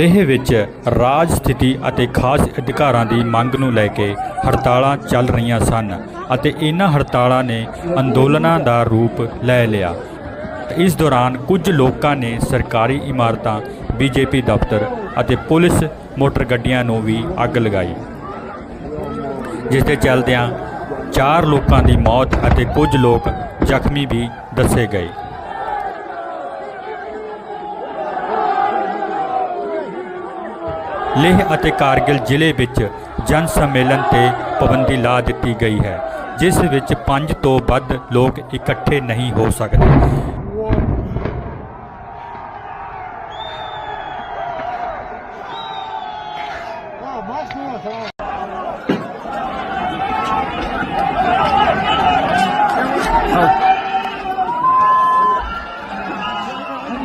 ਲੇਹ ਵਿੱਚ ਰਾਜ ਸਥਿਤੀ ਅਤੇ ਖਾਸ ਅਧਿਕਾਰਾਂ ਦੀ ਮੰਗ ਨੂੰ ਲੈ ਕੇ ਹੜਤਾਲਾਂ ਚੱਲ ਰਹੀਆਂ ਸਨ ਅਤੇ ਇਹਨਾਂ ਹੜਤਾਲਾਂ ਨੇ ਅੰਦੋਲਨਾਂ ਦਾ ਰੂਪ ਲੈ ਲਿਆ। ਇਸ ਦੌਰਾਨ ਕੁਝ ਲੋਕਾਂ ਨੇ ਸਰਕਾਰੀ ਇਮਾਰਤਾਂ, ਬੀਜੇਪੀ ਦਫ਼ਤਰ ਅਤੇ ਪੁਲਿਸ ਮੋਟਰ ਗੱਡੀਆਂ ਨੂੰ ਵੀ ਅੱਗ ਲਗਾਈ। ਜਿਸ ਦੇ ਚੱਲਦਿਆਂ ਚਾਰ ਲੋਕਾਂ ਦੀ ਮੌਤ ਅਤੇ ਕੁਝ ਲੋਕ ਜ਼ਖਮੀ ਵੀ ਦੱਸੇ ਗਏ। ਲੇਹ ਅਤੇ ਕਾਰਗਿਲ ਜ਼ਿਲ੍ਹੇ ਵਿੱਚ ਜਨ ਸੰਮੇਲਨ ਤੇ ਪਾਬੰਦੀ ਲਾ ਦਿੱਤੀ ਗਈ ਹੈ, ਜਿਸ ਵਿੱਚ 5 ਤੋਂ ਵੱਧ ਲੋਕ ਇਕੱਠੇ ਨਹੀਂ ਹੋ ਸਕਦੇ।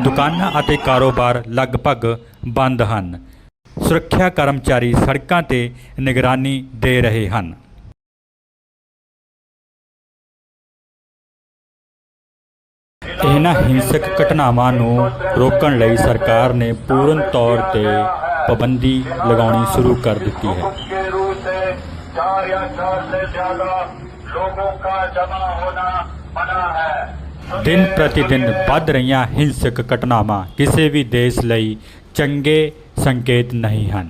ਦੁਕਾਨਾਂ ਅਤੇ ਕਾਰੋਬਾਰ ਲਗਭਗ ਬੰਦ ਹਨ। ਸੁਰੱਖਿਆ ਕਰਮਚਾਰੀ ਸੜਕਾਂ ਤੇ ਨਿਗਰਾਨੀ ਦੇ ਰਹੇ ਹਨ ਇਹਨਾਂ ਹਿੰਸਕ ਘਟਨਾਵਾਂ ਨੂੰ ਰੋਕਣ ਲਈ ਸਰਕਾਰ ਨੇ ਪੂਰਨ ਤੌਰ ਤੇ ਪਾਬੰਦੀ ਲਗਾਉਣੀ ਸ਼ੁਰੂ ਕਰ ਦਿੱਤੀ ਹੈ के रूप से चार या चार से ज्यादा लोगों का जमा होना मना है ਦਿਨ ਪ੍ਰਤੀ ਦਿਨ ਵੱਧ ਰਹੀਆਂ ਹਿੰਸਕ ਘਟਨਾਵਾਂ ਕਿਸੇ ਵੀ ਦੇਸ਼ ਲਈ ਚੰਗੇ ਸੰਕੇਤ ਨਹੀਂ ਹਨ।